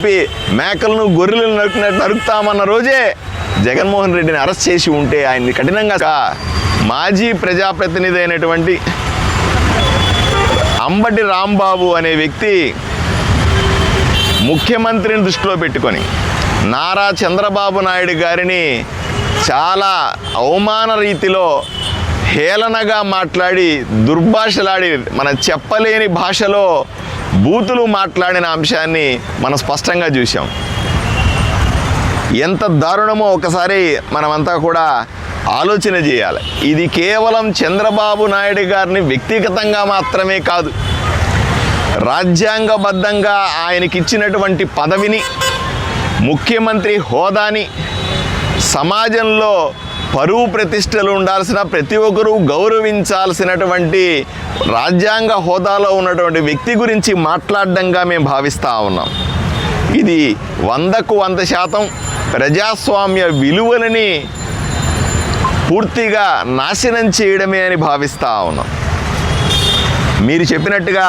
చెప్పి మేకలను గొర్రెలను నరుకున్నట్టు నరుకుతామన్న రోజే జగన్మోహన్ రెడ్డిని అరెస్ట్ చేసి ఉంటే ఆయన్ని కఠినంగా మాజీ ప్రజాప్రతినిధి అయినటువంటి అంబటి రాంబాబు అనే వ్యక్తి ముఖ్యమంత్రిని దృష్టిలో పెట్టుకొని నారా చంద్రబాబు నాయుడు గారిని చాలా అవమాన రీతిలో హేళనగా మాట్లాడి దుర్భాషలాడి మన చెప్పలేని భాషలో బూతులు మాట్లాడిన అంశాన్ని మనం స్పష్టంగా చూసాం ఎంత దారుణమో ఒకసారి మనమంతా కూడా ఆలోచన చేయాలి. ఇది కేవలం చంద్రబాబు నాయుడు గారిని వ్యక్తిగతంగా మాత్రమే కాదు రాజ్యాంగబద్ధంగా ఆయనకి ఇచ్చినటువంటి పదవిని ముఖ్యమంత్రి హోదాని సమాజంలో పరువు ప్రతిష్టలు ఉండాల్సిన ప్రతి ఒక్కరూ గౌరవించాల్సినటువంటి రాజ్యాంగ హోదాలో ఉన్నటువంటి వ్యక్తి గురించి మాట్లాడడంగా మేము భావిస్తూ ఉన్నాం. ఇది వందకు వంద శాతం ప్రజాస్వామ్య విలువలని పూర్తిగా నాశనం చేయడమే అని భావిస్తూ ఉన్నాం. మీరు చెప్పినట్టుగా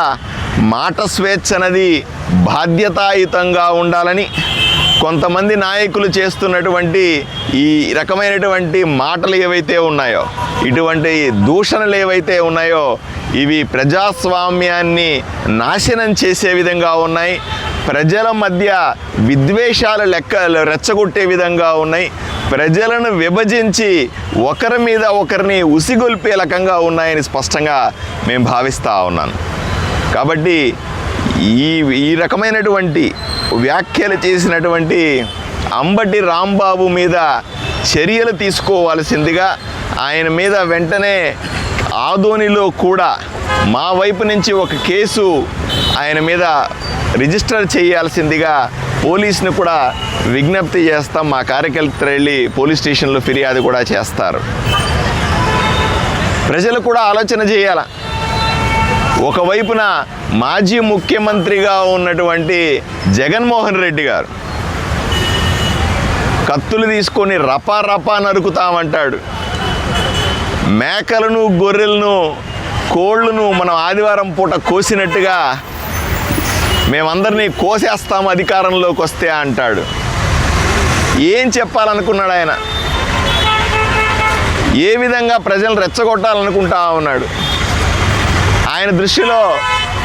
మాట స్వేచ్ఛ అనేది బాధ్యతాయుతంగా ఉండాలని కొంతమంది నాయకులు చేస్తున్నటువంటి ఈ రకమైనటువంటి మాటలు ఏవైతే ఉన్నాయో ఇటువంటి దూషణలు ఏవైతే ఉన్నాయో ఇవి ప్రజాస్వామ్యాన్ని నాశనం చేసే విధంగా ఉన్నాయి. ప్రజల మధ్య విద్వేషాలు లెక్క రెచ్చగొట్టే విధంగా ఉన్నాయి. ప్రజలను విభజించి ఒకరి మీద ఒకరిని ఉసిగొల్పే రకంగా ఉన్నాయని స్పష్టంగా మేము భావిస్తూ ఉన్నాను. కాబట్టి ఈ ఈ రకమైనటువంటి వ్యాఖ్యలు చేసినటువంటి అంబటి రాంబాబు మీద చర్యలు తీసుకోవాల్సిందిగా ఆయన మీద వెంటనే ఆదోనిలో కూడా మా వైపు నుంచి ఒక కేసు ఆయన మీద రిజిస్టర్ చేయాల్సిందిగా పోలీసును కూడా విజ్ఞప్తి చేస్తాం. మా కార్యకర్తలు వెళ్ళి పోలీస్ స్టేషన్లో ఫిర్యాదు కూడా చేస్తారు. ప్రజలు కూడా ఆలోచన చేయాల. ఒకవైపున మాజీ ముఖ్యమంత్రిగా ఉన్నటువంటి జగన్మోహన్ రెడ్డి గారు కత్తులు తీసుకొని రపా రపా నరుకుతామంటాడు. మేకలను గొర్రెలను కోళ్ళను మనం ఆదివారం పూట కోసినట్టుగా మేమందరినీ కోసేస్తాం అధికారంలోకి వస్తే అంటాడు. ఏం చెప్పాలనుకున్నాడు ఆయన? ఏ విధంగా ప్రజలు రెచ్చగొట్టాలనుకుంటా ఉన్నాడు? ఆయన దృష్టిలో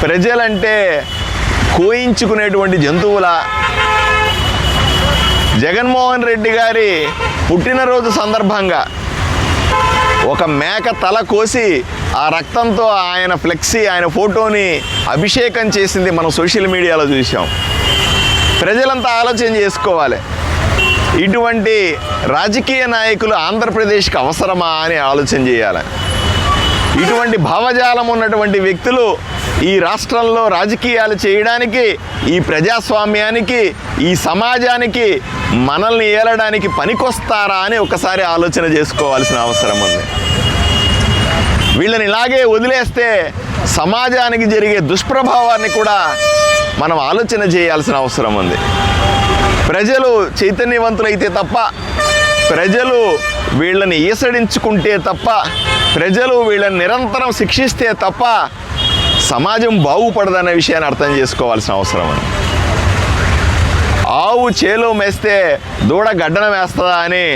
ప్రజలంటే కోయించుకునేటువంటి జంతువుల జగన్మోహన్ రెడ్డి గారి పుట్టినరోజు సందర్భంగా ఒక మేక తల కోసి ఆ రక్తంతో ఆయన ఫ్లెక్సీ ఆయన ఫోటోని అభిషేకం చేసింది మనం సోషల్ మీడియాలో చూసాం ప్రజలంతా ఆలోచన చేసుకోవాలి. ఇటువంటి రాజకీయ నాయకులు ఆంధ్రప్రదేశ్కి అవసరమా అని ఆలోచన చేయాలి. ఇటువంటి భావజాలం ఉన్నటువంటి వ్యక్తులు ఈ రాష్ట్రంలో రాజకీయాలు చేయడానికి ఈ ప్రజాస్వామ్యానికి ఈ సమాజానికి మనల్ని ఏలడానికి పనికొస్తారా అని ఒకసారి ఆలోచన చేసుకోవాల్సిన అవసరం ఉంది. వీళ్ళని ఇలాగే వదిలేస్తే సమాజానికి జరిగే దుష్ప్రభావాన్ని కూడా మనం ఆలోచన చేయాల్సిన అవసరం ఉంది. ప్రజలు చైతన్యవంతులైతే తప్ప ప్రజలు వీళ్ళని ఈసడించుకుంటే తప్ప ప్రజలు వీళ్ళని నిరంతరం శిక్షిస్తే తప్ప సమాజం బాగుపడదనే విషయాన్ని అర్థం చేసుకోవాల్సిన అవసరం ఉంది. ఆవు చేలో మేస్తే దూడ గడ్డన వేస్తుందా అని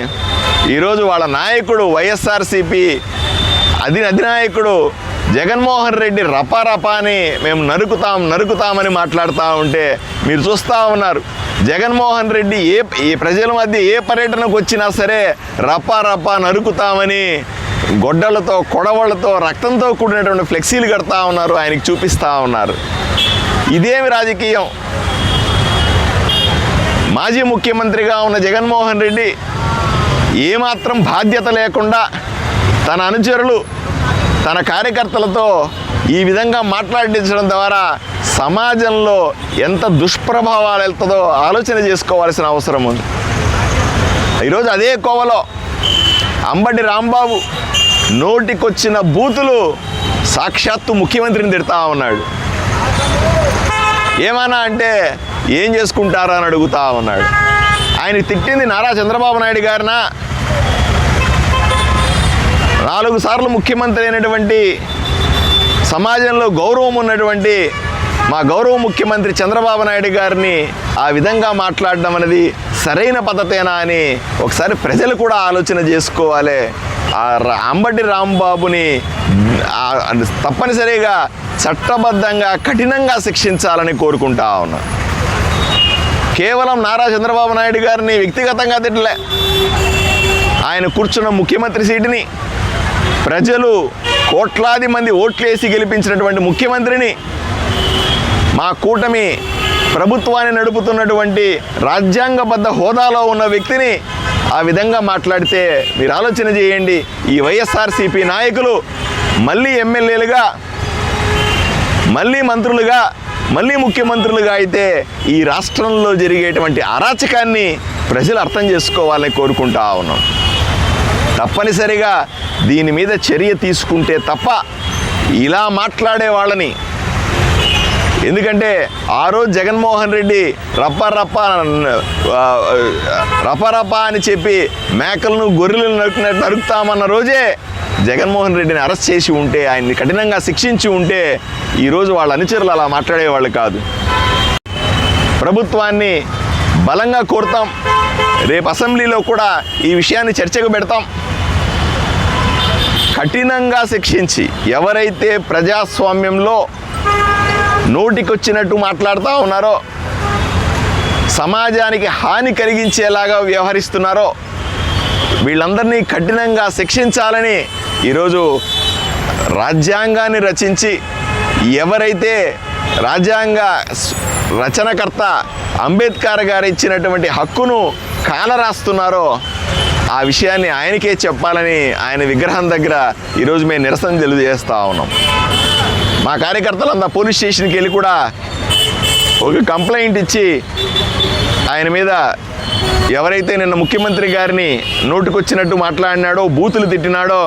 ఈరోజు వాళ్ళ నాయకుడు వైఎస్ఆర్సిపి అధి అధినాయకుడు జగన్మోహన్ రెడ్డి రపారపా అని మేము నరుకుతాం నరుకుతామని మాట్లాడుతూ ఉంటే మీరు చూస్తూ ఉన్నారు. జగన్మోహన్ రెడ్డి ఏ ఈ ప్రజల మధ్య ఏ పర్యటనకు వచ్చినా సరే రపారపా నరుకుతామని గొడ్డలతో కొడవళ్ళతో రక్తంతో కూడినటువంటి ఫ్లెక్సీలు కడతా ఉన్నారు ఆయనకి చూపిస్తూ ఉన్నారు. ఇదేమి రాజకీయం? మాజీ ముఖ్యమంత్రిగా ఉన్న జగన్మోహన్ రెడ్డి ఏమాత్రం బాధ్యత లేకుండా తన అనుచరులు తన కార్యకర్తలతో ఈ విధంగా మాట్లాడించడం ద్వారా సమాజంలో ఎంత దుష్ప్రభావాలు వెళ్తుందో ఆలోచన చేసుకోవాల్సిన అవసరం ఉంది. ఈరోజు అదే కోవలో అంబటి రాంబాబు నోటికొచ్చిన బూతులు సాక్షాత్తు ముఖ్యమంత్రిని తిడతా ఉన్నాడు. ఏమన్నా అంటే ఏం చేసుకుంటారా అని అడుగుతా ఉన్నాడు. ఆయన తిట్టింది నారా చంద్రబాబు నాయుడు గారినా? నాలుగు సార్లు ముఖ్యమంత్రి అయినటువంటి సమాజంలో గౌరవం ఉన్నటువంటి మా గౌరవ ముఖ్యమంత్రి చంద్రబాబు నాయుడు గారిని ఆ విధంగా మాట్లాడడం అనేది సరైన పద్ధతేనా అని ఒకసారి ప్రజలు కూడా ఆలోచన చేసుకోవాలి. ఆ అంబటి రాంబాబుని తప్పనిసరిగా చట్టబద్ధంగా కఠినంగా శిక్షించాలని కోరుకుంటా ఉన్నా. కేవలం నారా చంద్రబాబు నాయుడు గారిని వ్యక్తిగతంగా తిట్టలే. ఆయన కూర్చున్న ముఖ్యమంత్రి సీటుని ప్రజలు కోట్లాది మంది ఓట్లేసి గెలిపించినటువంటి ముఖ్యమంత్రిని మా కూటమి ప్రభుత్వాన్ని నడుపుతున్నటువంటి రాజ్యాంగబద్ధ హోదాలో ఉన్న వ్యక్తిని ఆ విధంగా మాట్లాడితే మీరు ఆలోచన చేయండి. ఈ వైఎస్ఆర్సీపీ నాయకులు మళ్ళీ ఎమ్మెల్యేలుగా మళ్ళీ మంత్రులుగా మళ్ళీ ముఖ్యమంత్రులుగా అయితే ఈ రాష్ట్రంలో జరిగేటువంటి అరాచకాన్ని ప్రజలు అర్థం చేసుకోవాలని కోరుకుంటా ఉన్నాం. తప్పనిసరిగా దీని మీద చర్య తీసుకుంటే తప్ప ఇలా మాట్లాడే వాళ్ళని. ఎందుకంటే ఆ రోజు జగన్మోహన్ రెడ్డి రప్ప రప్ప ఆ, రప్ప రప్ప అని చెప్పి మేకలను గొర్రెలను నరుకున్నట్టు నరుకుతామన్న రోజే జగన్మోహన్ రెడ్డిని అరెస్ట్ చేసి ఉంటే ఆయన్ని కఠినంగా శిక్షించి ఉంటే ఈరోజు వాళ్ళ అనుచరులు అలా మాట్లాడేవాళ్ళు కాదు. ప్రభుత్వాన్ని బలంగా కోరుతాం. రేపు అసెంబ్లీలో కూడా ఈ విషయాన్ని చర్చకు పెడతాం. కఠినంగా శిక్షించి ఎవరైతే ప్రజాస్వామ్యంలో నోటికొచ్చినట్టు మాట్లాడుతూ ఉన్నారో సమాజానికి హాని కలిగించేలాగా వ్యవహరిస్తున్నారో వీళ్ళందరినీ కఠినంగా శిక్షించాలని ఈరోజు రాజ్యాంగాన్ని రచించి ఎవరైతే రాజ్యాంగ రచనకర్త అంబేద్కర్ గారు ఇచ్చినటువంటి హక్కును కాలరాస్తున్నారో ఆ విషయాన్ని ఆయనకే చెప్పాలని ఆయన విగ్రహం దగ్గర ఈరోజు మేము నిరసన తెలియజేస్తూ ఉన్నాం. మా కార్యకర్తలంతా పోలీస్ స్టేషన్కి వెళ్ళి కూడా ఒక కంప్లైంట్ ఇచ్చి ఆయన మీద ఎవరైతే నిన్న ముఖ్యమంత్రి గారిని నోటుకొచ్చినట్టు మాట్లాడినాడో బూతులు తిట్టినాడో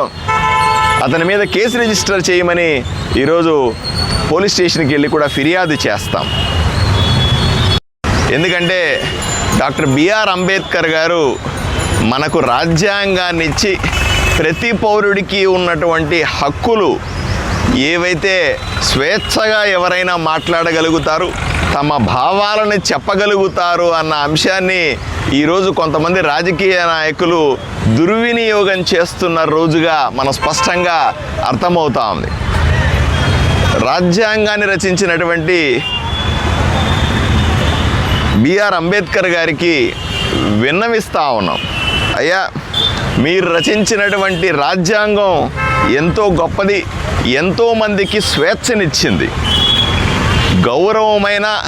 అతని మీద కేసు రిజిస్టర్ చేయమని ఈరోజు పోలీస్ స్టేషన్కి వెళ్ళి కూడా ఫిర్యాదు చేస్తాం. ఎందుకంటే డాక్టర్ బిఆర్ అంబేద్కర్ గారు మనకు రాజ్యాంగాన్ని ఇచ్చి ప్రతి పౌరుడికి ఉన్నటువంటి హక్కులు ఏవైతే స్వేచ్ఛగా ఎవరైనా మాట్లాడగలుగుతారు తమ భావాలను చెప్పగలుగుతారు అన్న అంశాన్ని ఈరోజు కొంతమంది రాజకీయ నాయకులు దుర్వినియోగం చేస్తున్న రోజుగా మన స్పష్టంగా అర్థమవుతా ఉంది. రాజ్యాంగాన్ని రచించినటువంటి బిఆర్ అంబేద్కర్ గారికి విన్నవిస్తా ఉన్నాం. అయ్యా మీరు రచించినటువంటి రాజ్యాంగం ఎంతో గొప్పది ఎంతో మందికి స్వేచ్ఛనిచ్చింది. గౌరవమైన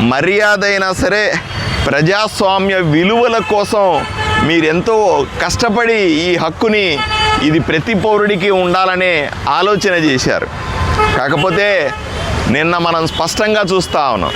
మర్యాద అయినా సరే ప్రజాస్వామ్య విలువల కోసం మీరెంతో కష్టపడి ఈ హక్కుని ఇది ప్రతి పౌరుడికి ఉండాలనే ఆలోచన చేశారు. కాకపోతే నిన్న మనం స్పష్టంగా చూస్తా ఉన్నాం.